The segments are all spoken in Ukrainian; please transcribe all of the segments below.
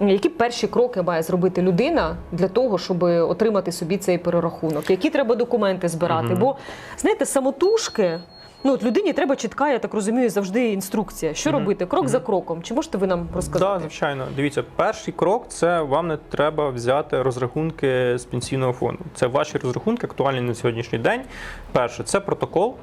Які перші кроки має зробити людина для того, щоб отримати собі цей перерахунок? Які треба документи збирати? Бо знаєте, самотужки. Ну, от людині треба чітка, я так розумію, завжди інструкція. Що Мгм. робити? Крок Мгм. за кроком. Чи можете ви нам Так, розказати? звичайно. Дивіться, перший крок це вам не треба взяти розрахунки з пенсійного фонду. Це ваші розрахунки, актуальні на сьогоднішній день. Перше, це протокол.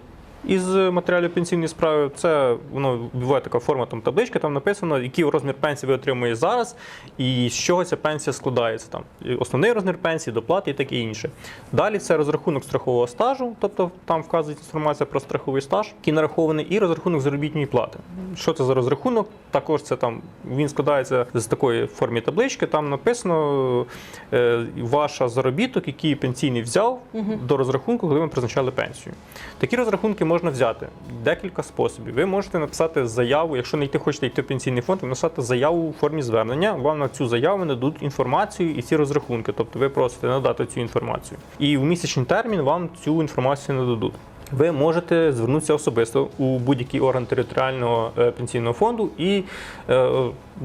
Із матеріалів пенсійної справи це воно буває така форма там табличка, там написано, який розмір пенсії ви отримуєте зараз, і з чого ця пенсія складається. Там основний розмір пенсії, доплати і таке інше. Далі це розрахунок страхового стажу, тобто там вказується інформація про страховий стаж, який нарахований, і розрахунок заробітної плати. Що це за розрахунок? Також це там він складається з такої формі таблички. Там написано е, ваша заробіток, який пенсійний взяв Мгм. до розрахунку, коли ви призначали пенсію. Такі розрахунки можна взяти декілька способів. Ви можете написати заяву, якщо не йти хочете йти в пенсійний фонд, ви написати заяву у формі звернення. Вам на цю заяву нададуть інформацію і ці розрахунки. Тобто ви просите надати цю інформацію. І в місячний термін вам цю інформацію нададуть. Ви можете звернутися особисто у будь-який орган територіального е, пенсійного фонду і е,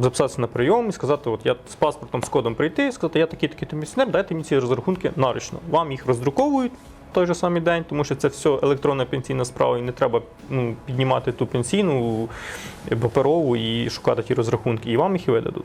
записатися на прийом і сказати: от я з паспортом з кодом прийти, сказати, я такий такий пенсіонер, дайте мені ці розрахунки наручно. Вам їх роздруковують. Той же самий день, тому що це все електронна пенсійна справа, і не треба ну, піднімати ту пенсійну е, паперову і шукати ті розрахунки, і вам їх і видадуть.